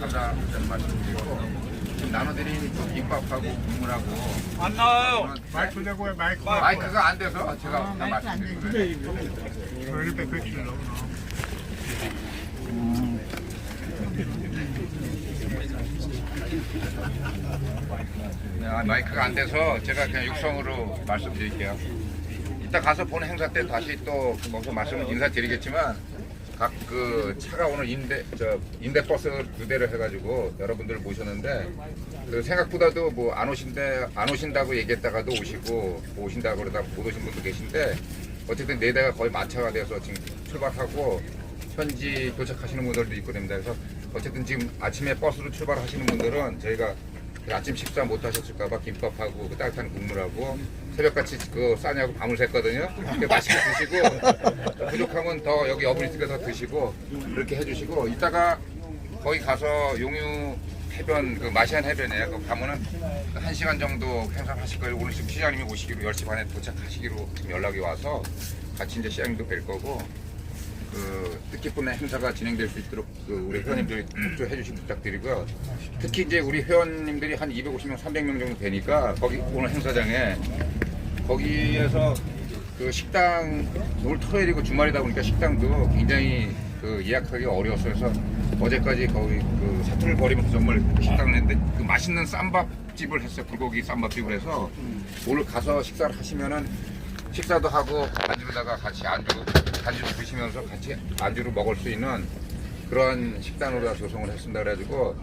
감사하다는 말씀 드리고 지금 나눠드린 그 김밥하고 국물하고 안 나와요. 마이크 대고 해 마이크 마이크가 안 돼서 제가 다안 말씀드린 거예요. 뺏기려고 아, 마이크가 안 돼서 제가 그냥 육성으로 말씀드릴게요. 이따 가서 본 행사 때 다시 또 거기서 말씀 인사드리겠지만 각 그 차가 오늘 임대 저 임대 버스 두 대를 해가지고 여러분들을 모셨는데 그 생각보다도 뭐 안 오신데 안 오신다고 얘기했다가도 오시고 뭐 오신다고 그러다 못 오신 분도 계신데 어쨌든 네 대가 거의 마차가 돼서 지금 출발하고 현지 도착하시는 분들도 있고 됩니다. 그래서 어쨌든 지금 아침에 버스로 출발하시는 분들은 저희가 그 아침 식사 못 하셨을까봐 김밥하고 그 따뜻한 국물하고 새벽같이 그 싸냐고 밤을 샜거든요. 근데 맛있게 드시고 부족하면 더 여기 어브리스가 더 드시고 그렇게 해주시고 이따가 거기 가서 용유 해변 그 마시안 해변에 그 가면은 한 시간 정도 행사하실 거예요. 오늘 지금 시장님이 오시기로 10시 반에 도착하시기로 지금 연락이 와서 같이 이제 시장님도 뵐 거고 그 뜻깊은 행사가 진행될 수 있도록 그 우리 회원님들이 협조해 주시 부탁드리고요. 특히 이제 우리 회원님들이 한 250명, 300명 정도 되니까 거기 오늘 행사장에 거기에서 그 식당 오늘 토요일이고 주말이다 보니까 식당도 굉장히 그 예약하기 어려웠어요. 그래서 어제까지 거기 그 사투를 벌이면서 정말 식당을 했는데 그 맛있는 쌈밥집을 했어요. 불고기 쌈밥집을 해서 오늘 가서 식사를 하시면은 식사도 하고 안주로다가 같이 안주 안주 드시면서 같이 안주로 먹을 수 있는 그러한 식단으로 다 조성을 했습니다. 그래가지고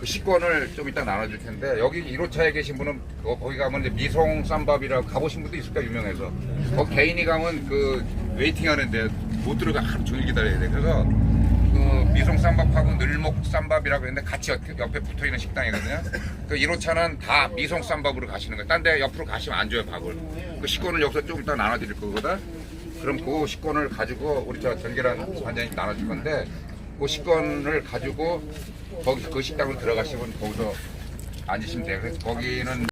그 식권을 좀 이따 나눠줄 텐데 여기 1호차에 계신 분은 거- 거기 가면 이제 미송 쌈밥이라고 가보신 분도 있을까 유명해서 거기 개인이 가면 그 웨이팅 하는데 못 들어가 하루 종일 기다려야 돼. 그래서 그 미송 쌈밥하고 늘목 쌈밥이라고 했는데 같이 옆- 옆에 붙어 있는 식당이거든요. 그 1호차는 다 미송 쌈밥으로 가시는 거예요. 딴 데 옆으로 가시면 안 줘요 밥을. 그 식권을 여기서 좀 이따 나눠드릴 거거든. 그럼 그 식권을 가지고 우리 저 전계란 관장님 나눠줄 건데 그 식권을 가지고 거기 그 식당으로 들어가시면 거기서 앉으시면 돼요. 거기는